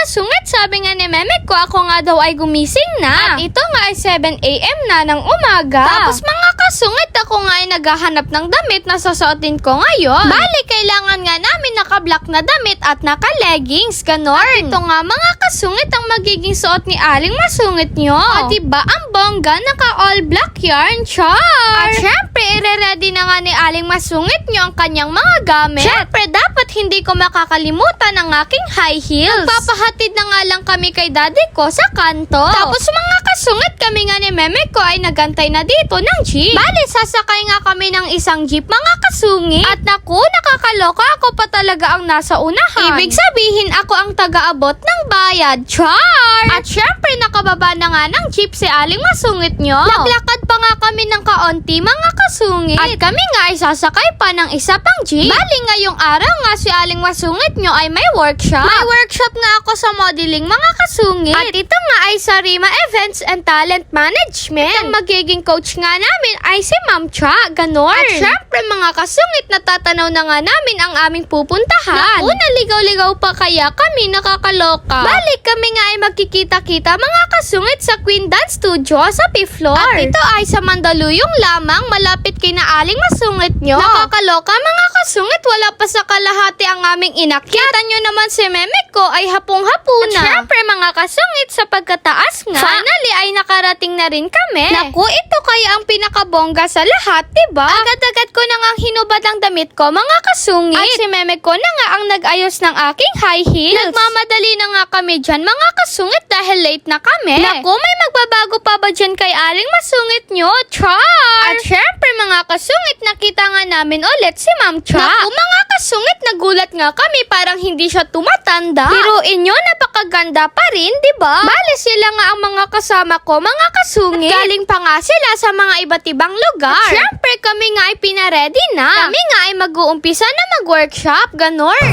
kasungit, sabi nga ni Meme ko, ako nga daw ay gumising na. At ito nga ay 7am na ng umaga. Tapos mga kasungit, ako nga ay naghahanap ng damit na susuotin ko ngayon. Bali, kailangan nga namin naka-black na damit at naka-leggings, ganon. At ito nga mga kasungit ang magiging suot ni Aling Masungit nyo. At diba ang bongga naka-all black yarn, char! At syempre, ire-ready na nga ni Aling Masungit nyo ang kanyang mga gamit. Syempre, dapat hindi ko makakalimutan ang aking high heels. Nagpapahatid na nga lang kami kay daddy ko sa kanto. Tapos mga kasungit kami nga ni Meme ko ay nagantay na dito ng jeep. Bali, sasakay nga kami ng isang jeep mga kasungit. At naku, nakakaloka ako pa talaga ang nasa unahan. Ibig sabihin ako ang taga-abot ng bayad. Char! At syempre, nakababa na nga ng jeep si Aling Masungit nyo. Naglakad pa nga kami ng kaonti mga kasungit. At kami nga ay sasakay pa ng isa pang jeep. Bali, ngayong araw nga si Aling Masungit nyo ay may workshop. May workshop nga ako sa modeling mga kasungit. At ito nga ay sa Rima Events and Talent Management. At ang magiging coach nga namin ay si Ma'am Cha, ganon. At syempre mga kasungit, natatanaw na nga namin ang aming pupuntahan. Naku, naligaw-ligaw pa kaya kami, nakakaloka. Balik kami nga ay magkikita-kita mga kasungit sa Queen Dance Studio sa 5th floor. At ito ay sa Mandaluyong lamang, malapit kay na Aling Masungit nyo. Nakakaloka mga kasungit, wala pa sa kalahati ang aming inakyat. Kita nyo naman si Meme ko ay hapong-hapuna. At syempre mga kasungit, sa pagkataas nga, finally ay nakarating na rin kami. Naku, ito kaya ang pinakabongga sa lahat, diba? Agad-agad ko na nga hinubad ang damit ko, mga kasungit. At si Meme ko na nga ang nag-ayos ng aking high heels. Nagmamadali na nga kami dyan, mga kasungit, dahil late na kami. Naku, may magbabago pa ba dyan kay Aling Masungit nyo? Char! At syempre, mga kasungit, nakita nga namin ulit si Ma'am Cha. Naku, mga kasungit, nagulat nga kami, parang hindi siya tumatanda. Biruin nyo, napakaganda pa rin, di ba? Bale, sila nga ang mga kasama ko, mga kasungit. At galing pa nga sila sa mga iba't ibang lugar. At syempre, kami nga ay pinaredy na. Kami nga ay mag-uumpisa na mag-workshop, ganon.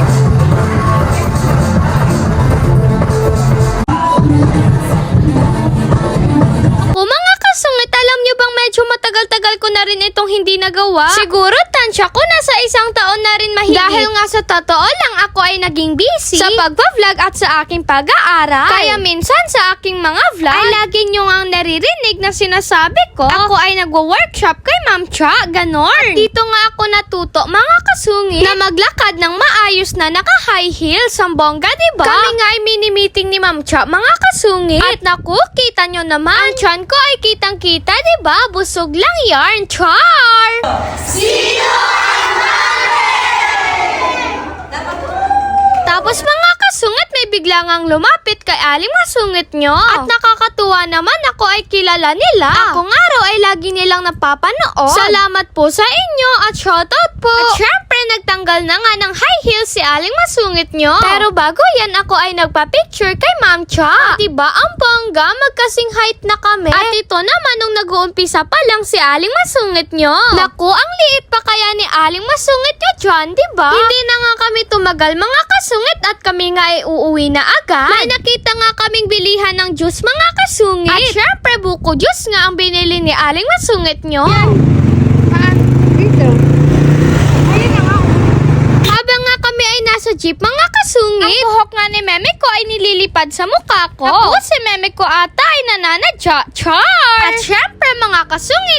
Tansya ko na sa isang taon na rin mahigit. Dahil nga sa totoo lang ako ay naging busy sa pagpa-vlog at sa aking pag-aaral. Kaya minsan sa aking mga vlog ay lagi nyo ang naririnig na sinasabi ko ako ay nagwo-workshop kay Ma'am Cha, ganon. At dito nga ako natuto mga kasungit na maglakad ng maayos na naka-high heels ang bongga, diba? Kami nga ay mini-meeting ni Ma'am Cha, mga kasungit. At naku, kita nyo naman, ang tiyan ko ay kitang-kita, diba? Busog lang yarn, char! Tapos mga kasungit, may bigla ngang lumapit kay Aling Masungit nyo. At nakakatuwa naman ako ay kilala nila. Ako nga raw ay lagi nilang napapanood. Salamat po sa inyo at shoutout po. At syempre, nagtanggal na nga ng high heels si Aling Masungit nyo. Pero bago yan, ako ay nagpa-picture kay Ma'am Cha. At diba ang bongga, magkasing height na kami. At ito naman nung nag-uumpisa pa lang si Aling Masungit nyo. Naku, ang liit pa kaya ni Aling Masungit nyo dyan, diba? Hindi na nga kami tumagal mga kasungit at kami nga ay uuwi na agad. May nakita nga kaming bilihan ng juice mga kasungit. At syempre buko juice nga ang binili ni Aling Masungit nyo. Dito. Ayun na nga. Habang nga kami jeep, mga kasungit, ang buhok nga ni Meme ko ay nililipad sa mukha ko. Ako si Meme ko ata ay nananadya. Char! At syempre mga kasungit,